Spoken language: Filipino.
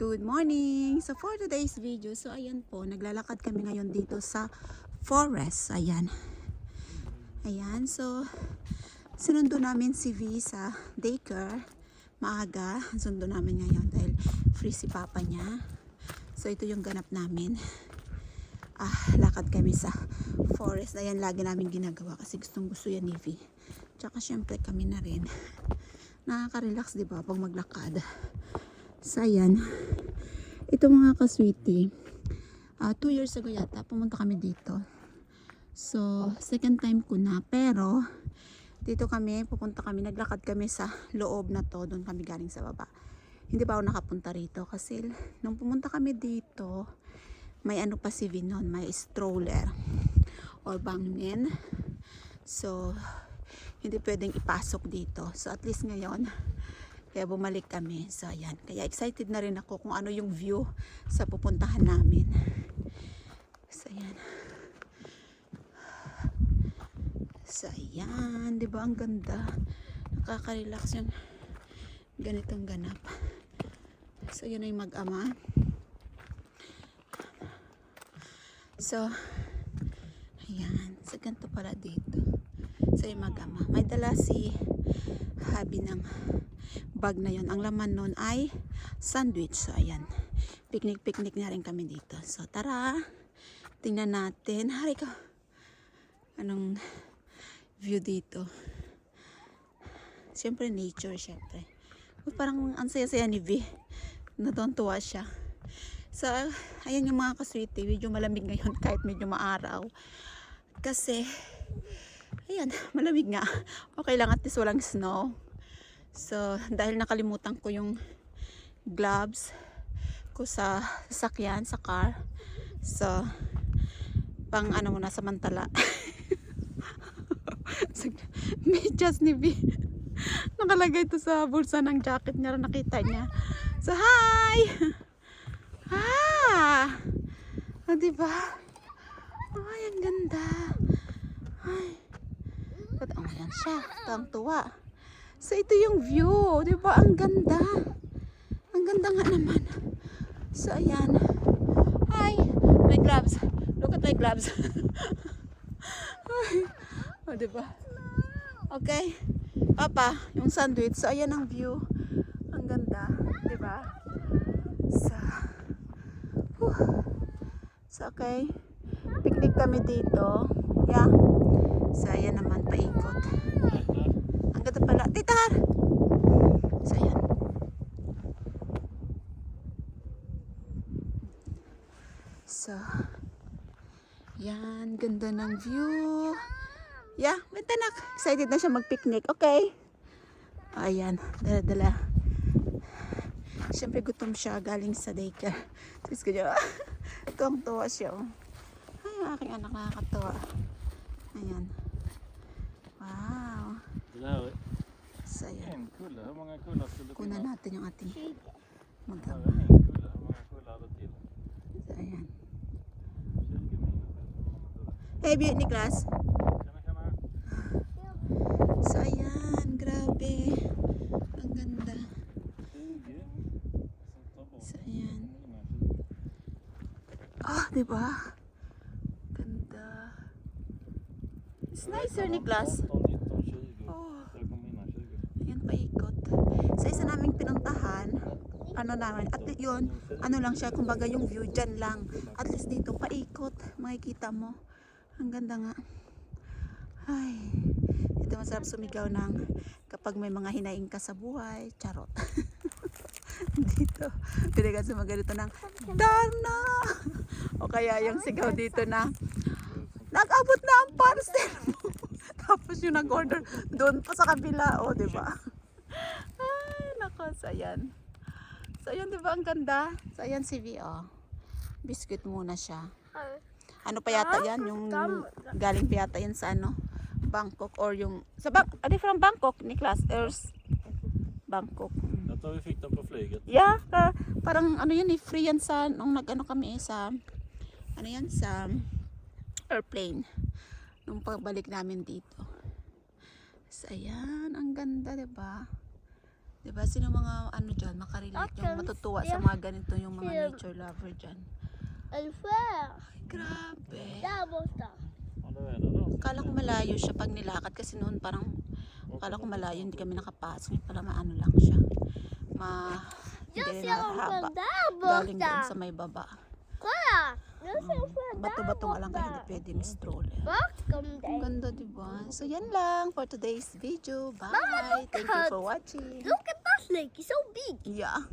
Good morning! So for today's video, so ayan po, naglalakad kami ngayon dito sa forest. Ayan. Ayan, so sinundo namin si V sa daycare. Maaga, sundo namin ngayon dahil free si papa niya. So ito yung ganap namin. Ah, lakad kami sa forest. Ayan, lagi namin ginagawa kasi gustong gusto yan ni V. Tsaka syempre kami na rin. Nakaka-relax, di ba, pag maglakad. So. Ito mga kasweetie. ah two years ago yata, pumunta kami dito. So, second time ko na. Pero, dito kami, pupunta kami, naglakad kami sa loob na to. Doon kami galing sa baba. Hindi pa ako nakapunta rito kasi nung pumunta kami dito, may ano pa si Vinon, may stroller or bangin. So, hindi pwedeng ipasok dito. So, at least ngayon, kaya bumalik kami. So, ayan. Kaya excited na rin ako kung ano yung view sa pupuntahan namin. So, ayan. So, ayan. Ba ang ganda? Nakaka-relax yung ganitong ganap. So, yun ay mag-ama. So, ayan. So, ganito pala dito. So, yung mag-ama. May dala si habi ng bag na yon. Ang laman nun ay sandwich. So, ayan. Picnic-picnic na rin kami dito. So, tara. Tingnan natin. Hari ka. Anong view dito? Siyempre, nature, siyempre. Uy, parang ang saya-saya ni V. Natuntuwa siya. So, ayan yung mga kaswiti. Medyo malamig ngayon kahit medyo maaraw. Kasi, ayan, malamig nga. Okay lang at least walang snow. So, dahil nakalimutan ko yung gloves ko sa sasakyan, sa car. So, pang ano muna, samantala. Medyas ni B. Nakalagay ito sa bulsa ng jacket niya. Nakita niya. So, hi! Ah! O, diba? Ay, ang ganda. Ay. Ba't ang yan siya? Tang tuwa. So, ito yung view. Di ba? Ang ganda. Ang ganda nga naman. So, ayan. Hi! My gloves. Look at my gloves. Ay. o, di ba? Okay. Papa, yung sandwich. So, ayan ang view. Ang ganda. Di ba? So, whew. so, okay. Picnic kami dito. Yeah. So, ayan naman, paikot. Ganda pala. Titar! So, ayan. So, yan. Ganda ng view. Yeah, may tanak. Excited na siya mag-picnic. Okay. Ayan. Dala-dala. Siyempre gutom siya galing sa daycare. Tapos ko niya, tuwang-tuwa siya. Oh. Ay, aking anak nakakatuwa. Ayan. Wow. Ja, So, ayan. Kunan natin yung ating Ja, mag det är en kulle. Hur många kullar hade till? So, ayan. 20 minuter. Hey, Niklas. So, ayan. Grabe. Ang ganda. 20. Så ta bort So, ayan. innan 20. Ah, di ba? Ganda. It's nicer, Niklas. 18, 19, 20. Oh. Sa isa naming pinuntahan, ano namin, at yun, ano lang siya, kumbaga yung view dyan lang. At least dito, paikot. Makikita mo. Ang ganda nga. Ay, ito masarap sumigaw ng kapag may mga hinaing ka sa buhay. Charot. dito, pwede ka sumagalito ng Darna! o kaya yung sigaw dito na nag-abot na ang parcel mo. Tapos yung nag-order doon pa sa kabila, o, di ba? Ay, nako, so ayan. So ayan, di ba ang ganda? So ayan si V, oh. Biscuit muna siya. Ano pa yata yan? Yung galing pa yata yan sa ano? Bangkok or yung... Sa Bang... Are they from Bangkok, Niklas? Or Bangkok. Tror vi fick dem på flyget. Yeah, ka, parang ano yan eh, free yan sa, nung nag-ano kami eh, sa, ano yan, sa airplane. Nung pagbalik namin dito. So, ayan, ang ganda, 'di ba? Diba? Sino mga ano dyan, makarelate yung Okay, matutuwa sa yeah. mga ganito yung mga Yeah. nature lover dyan. Grabe. Borta. Ja, det är det då. Kala ko malayo siya pag nilakad kasi noon parang kala ko malayo hindi kami nakapasok. Yung pala maano lang siya. Ma hindi na haba. Galing doon sa may baba. Sjö där Bato-bato nga lang kaya hindi pwede ni stroller. Bakom Ang ganda, di ba? So, yan lang for today's video. Bye! Mama, Thank you for watching. Look at that lake, it's so big. Yeah.